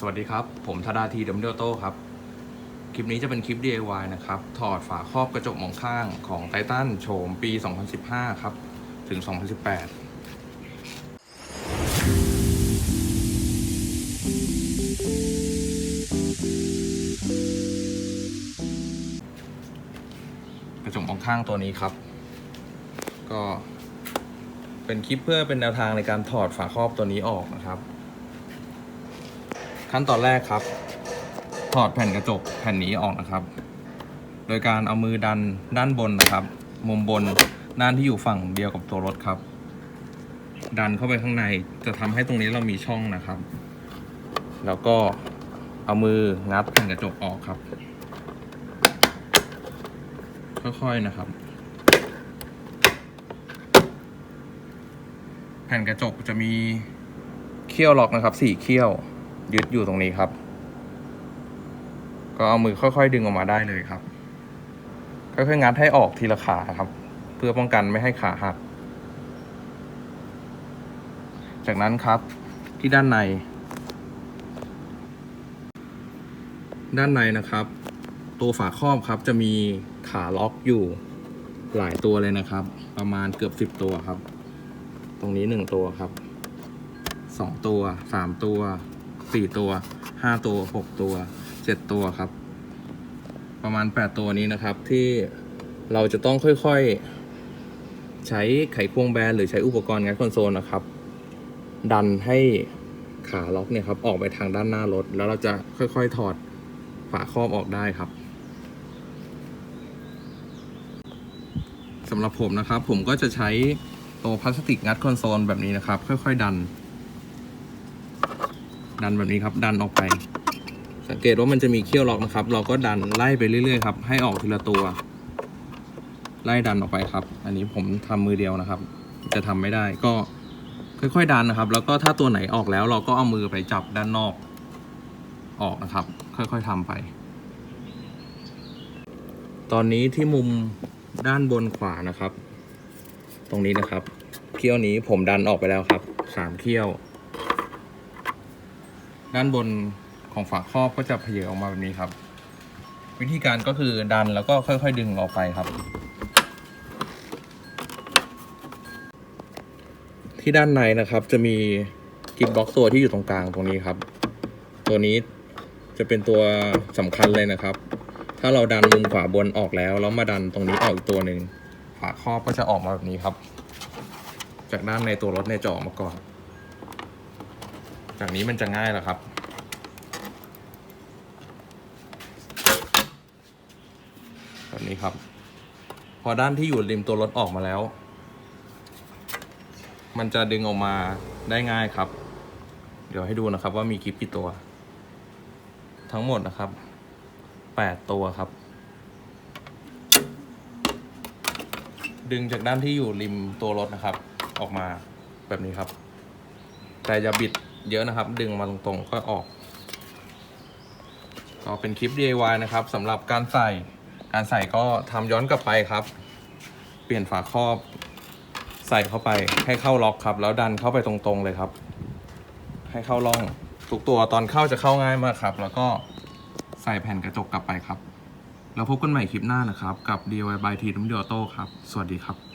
สวัสดีครับ ผมธดาทีดัมเดลโต้ครับ คลิปนี้จะเป็นคลิป DIY นะครับ ถอดฝาครอบกระจกมองข้างของไททันโฉมปี 2015 ครับ ถึง 2018กระจกมองข้างตัวนี้ครับ ก็เป็นคลิปเพื่อเป็นแนวทางในการถอดฝาครอบตัวนี้ออกนะครับ ขั้นตอนแรกครับ ถอดแผ่นกระจกแผ่นนี้ออกนะครับ โดยการเอามือดันด้านบนนะครับ มุมบนด้านที่อยู่ฝั่งเดียวกับตัวรถครับ ดันเข้าไปข้างในจะทำให้ตรงนี้เรามีช่องนะครับ แล้วก็เอามืองัดแผ่นกระจกออกครับ ค่อยๆนะครับแผ่นกระจกจะมีเขี้ยวล็อกนะครับสี่เขี้ยว ยึดอยู่ตรงนี้ครับ ก็เอามือค่อยๆ ดึงออกมาได้เลยครับ ค่อยๆงัดให้ออกทีละขาครับ เพื่อป้องกันไม่ให้ขาหัก จากนั้นครับที่ด้านใน ด้านในนะครับ ตัวฝาครอบครับจะมีขาล็อกอยู่หลายตัวเลยนะครับ ประมาณเกือบสิบตัวครับ ตรงนี้หนึ่งตัวครับสองตัวสามตัว สี่ตัวห้าตัวหกตัวเจ็ดตัวครับ ประมาณแปดตัวนี้นะครับที่เราจะต้องค่อยๆ ใช้ไขควงแบนหรือใช้อุปกรณ์งัดคอนโซลนะครับ ดันให้ขาล็อกเนี่ยครับออกไปทางด้านหน้ารถ แล้วเราจะค่อยๆถอดฝาครอบออกได้ครับสำหรับผมนะครับผมก็จะใช้ตัวพลาสติกงัดคอนโซลแบบนี้นะครับ ค่อยๆดัน ดันแบบนี้ครับดันออกไป สังเกตว่ามันจะมีเขี้ยวล็อกนะครับ เราก็ดันไล่ไปเรื่อยๆครับให้ออกทีละตัว ไล่ดันออกไปครับ อันนี้ผมทำมือเดียวนะครับ จะทำไม่ได้ก็ค่อยๆดันนะครับ แล้วก็ถ้าตัวไหนออกแล้วเราก็เอามือไปจับด้านนอกออกนะครับ ค่อยๆทำไป ตอนนี้ที่มุมด้านบนขวานะครับ ตรงนี้นะครับ เขี้ยวนี้ผมดันออกไปแล้วครับสามเขี้ยว ด้านบนของฝาครอบก็จะเพเยออกมาแบบนี้ครับ วิธีการก็คือดันแล้วก็ค่อย ๆ ดึงออกไปครับ ที่ด้านในนะครับจะมีกิฟบ็อกตัวที่อยู่ตรงกลางตรงนี้ครับ ตัวนี้จะเป็นตัวสำคัญเลยนะครับ ถ้าเราดันมุมขวาบนออกแล้วแล้วมาดันตรงนี้ออกอีกตัวหนึ่งฝาครอบก็จะออกมาแบบนี้ครับ จากด้านในตัวรถเนี่ยจะออกมาก่อน จากนี้มันจะง่ายแล้วครับ แบบนี้ครับ พอด้านที่อยู่ริมตัวรถออกมาแล้ว มันจะดึงออกมาได้ง่ายครับ เดี๋ยวให้ดูนะครับว่ามีคลิปกี่ตัว ทั้งหมดนะครับแปดตัวครับ ดึงจากด้านที่อยู่ริมตัวรถนะครับ ออกมาแบบนี้ครับ แต่อย่าบิด เยอะนะครับ ดึงมาตรงๆก็ออกก็เป็นคลิป DIY นะครับสำหรับการใส่การใส่ก็ทำย้อนกลับไปครับ เปลี่ยนฝาครอบใส่เข้าไปให้เข้าล็อกครับ แล้วดันเข้าไปตรงๆเลยครับ ให้เข้าร่องทุกตัวตอนเข้าจะเข้าง่ายมากครับ แล้วก็ใส่แผ่นกระจกกลับไปครับ แล้วพบกันใหม่คลิปหน้านะครับ กับ DIY by T ทุ่มเดียวโต้ครับ สวัสดีครับ